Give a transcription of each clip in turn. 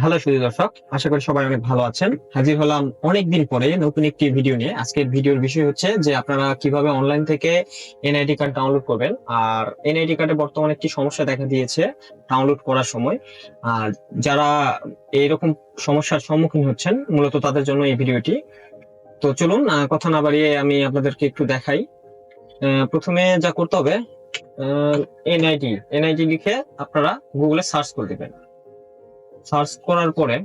Hello সুধী দর্শক, আশা করি সবাই অনেক ভালো আছেন। হাজির হলাম অনেকদিন পরে নতুন একটি ভিডিও নিয়ে। আজকের ভিডিওর বিষয় হচ্ছে যে আপনারা কীভাবে অনলাইন থেকে এনআইডি কার্ড ডাউনলোড করবেন। আর এনআইডি কার্ডে বর্তমানে একটি সমস্যা দেখা দিয়েছে ডাউনলোড করার সময়। আর যারা এইরকম সমস্যার সম্মুখীন হচ্ছেন, মূলত তাদের জন্য এই ভিডিওটি। তো চলুন কথা না বাড়িয়ে আমি আপনাদেরকে একটু দেখাই। প্রথমে যা করতে হবে এনআইডি এনআইডি লিখে আপনারা গুগলে সার্চ করে দিবেন। সার্চ করার পরে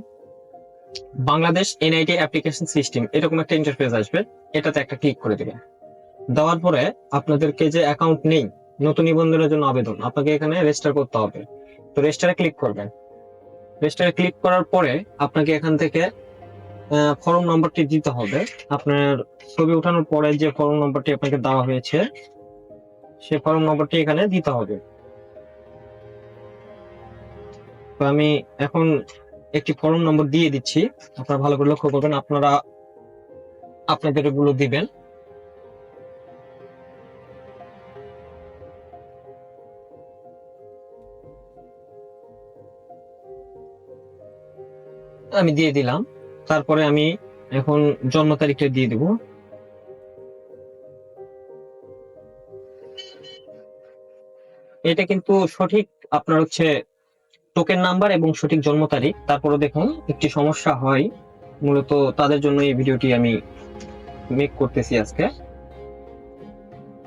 বাংলাদেশ এনআইটি অ্যাপ্লিকেশন সিস্টেম এরকম একটা ইন্টারফেস আসবে, এটাতে একটা ক্লিক করে দিবেন। দেওয়ার পরে আপনাদেরকে যে অ্যাকাউন্ট নেই, নতুন নিবন্ধনের জন্য আবেদন, আপনাকে এখানে রেজিস্টার করতে হবে। তো রেজিস্টারে ক্লিক করবেন। রেজিস্টারে ক্লিক করার পরে আপনাকে এখান থেকে ফর্ম নাম্বারটি দিতে হবে। আপনার ছবি ওঠানোর পরে যে ফর্ম নাম্বারটি আপনাকে দেওয়া হয়েছে সেই ফর্ম নাম্বারটি এখানে দিতে হবে। তো আমি এখন একটি ফর্ম নম্বর দিয়ে দিচ্ছি। আপনারা ভালো করে লক্ষ্য করবেন, আপনারা আপনাদের এগুলো দিবেন। আমি দিয়ে দিলাম। তারপরে আমি এখন জন্ম তারিখটা দিয়ে দিব। এটা কিন্তু সঠিক, আপনার হচ্ছে টোকেন নাম্বার এবং সঠিক জন্ম তারিখ। তারপরে দেখুন, একটি সমস্যা হয়। মূলত তাদের জন্য এই ভিডিওটি আমি মেক করতেছি আজকে।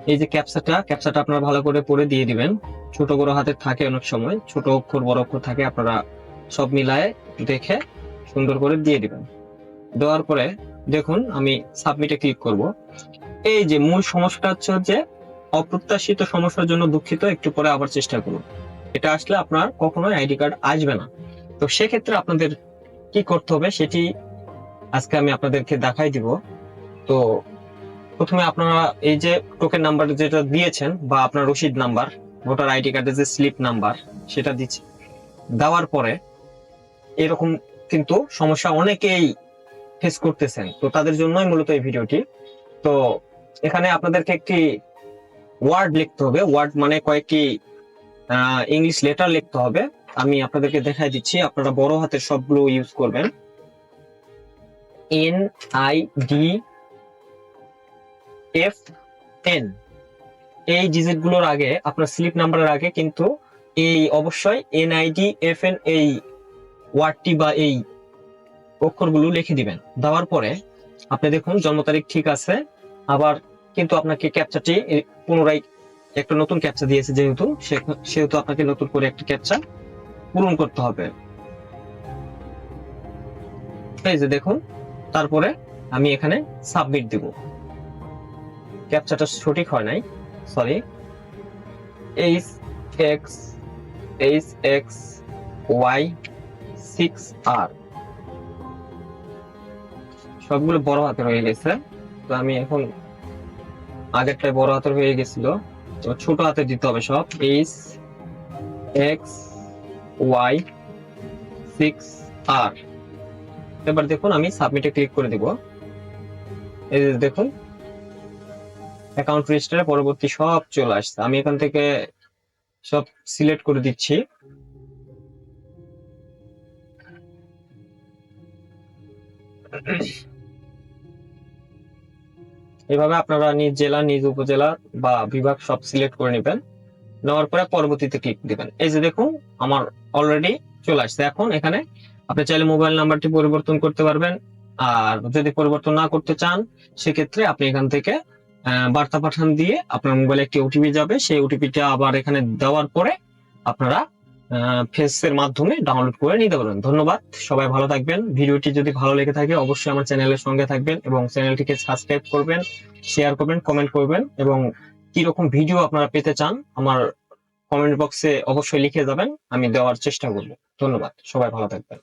এই যে ক্যাপচাটা ক্যাপচাটা আপনারা ভালো করে পড়ে দিয়ে দিবেন। ছোট বড় হাতের থাকে অনেক সময়। ছোট অক্ষর, বড় অক্ষর থাকে, আপনারা সব মিলায়ে দেখে সুন্দর করে দিয়ে দিবেন। দেওয়ার পরে দেখুন, আমি সাবমিটে ক্লিক করব। এই যে মূল সমস্যাটা হচ্ছে যে, অপ্রত্যাশিত সমস্যার জন্য দুঃখিত, একটু পরে আবার চেষ্টা করুন এটা আসলে আপনার কখনোই আইডি কার্ড আসবে না। তো সেক্ষেত্রে আপনাদের কি করতে হবে সেটি আজকে আমি আপনাদেরকে দেখাই দিব। তো প্রথমে আপনারা এই যে টোকেন নাম্বার যেটা দিয়েছেন বা আপনার রসিদ নাম্বার ভোটার আইডি কার্ডের যে স্লিপ নাম্বার সেটা দিচ্ছে। দেওয়ার পরে এরকম কিন্তু সমস্যা অনেকেই ফেস করতেছেন। তো তাদের জন্যই মূলত এই ভিডিওটি। তো এখানে আপনাদেরকে একটি ওয়ার্ড লিখতে হবে। ওয়ার্ড মানে কয়েকটি ইংলিশ লেটার লিখতে হবে। আমি আপনাদেরকে দেখাই দিচ্ছি, আপনারা বড় হাতের সবগুলো ইউজ করবেন। N I D F N এই ডিজিটগুলোর আগে, আপনার স্লিপ নাম্বারের আগে কিন্তু এই অবশ্যই এনআইডি এফ এন এই ওয়ার্ডটি বা এই অক্ষরগুলো লিখে দিবেন। দেওয়ার পরে আপনি দেখুন জন্ম তারিখ ঠিক আছে, আবার কিন্তু আপনাকে ক্যাপচারটি পুনরায় একটা নতুন ক্যাপচা দিয়েছে যেহেতু সেহেতু আপনাকে নতুন করে একটা ক্যাপচা পূরণ করতে হবে। এই যে দেখুন, তারপরে আমি এখানে সাবমিট দিব। ক্যাপচাটা সঠিক হয় নাই sorry H X H X Y six R সবগুলো বড় হাতে হয়ে গেছে। তো আমি এখন আগেরটাই বড় হাতের হয়ে গেছিল। তো ছোট হাতে দিতে হবে সব। H X Y six R এবার দেখুন, আমি সাবমিটে ক্লিক করে দিব। এই দেখুন অ্যাকাউন্ট রেজিস্টারে পরবর্তী সব চলে আসছে। আমি এখান থেকে সব সিলেক্ট করে দিচ্ছি। এভাবে আপনারা নিজ জেলা, নিজ উপজেলা বা বিভাগ সব সিলেক্ট করে নেবেন। নেওয়ার পরে পরবর্তীতে ক্লিক দিবেন। এই যে দেখুন, আমার অলরেডি চলে আসছে। এখন এখানে আপনি চাইলে মোবাইল নাম্বারটি পরিবর্তন করতে পারবেন। আর যদি পরিবর্তন না করতে চান, সেক্ষেত্রে আপনি এখান থেকে বার্তা পাঠান দিয়ে আপনার মোবাইলে একটি ওটিপি যাবে। সেই ওটিপিটা আবার এখানে দেওয়ার পরে আপনারা ফেসের মাধ্যমে ডাউনলোড করে নিতে পারবেন। ধন্যবাদ। সবাই ভালো থাকবেন। ভিডিওটি যদি ভালো লেগে থাকে, অবশ্যই আমার চ্যানেলের সঙ্গে থাকবেন এবং চ্যানেলটিকে সাবস্ক্রাইব করবেন শেয়ার করবেন কমেন্ট করবেন এবং কি রকম ভিডিও আপনারা পেতে চান, আমার কমেন্ট বক্সে অবশ্যই লিখে যাবেন। আমি দেওয়ার চেষ্টা করব। ধন্যবাদ। সবাই ভালো থাকবেন।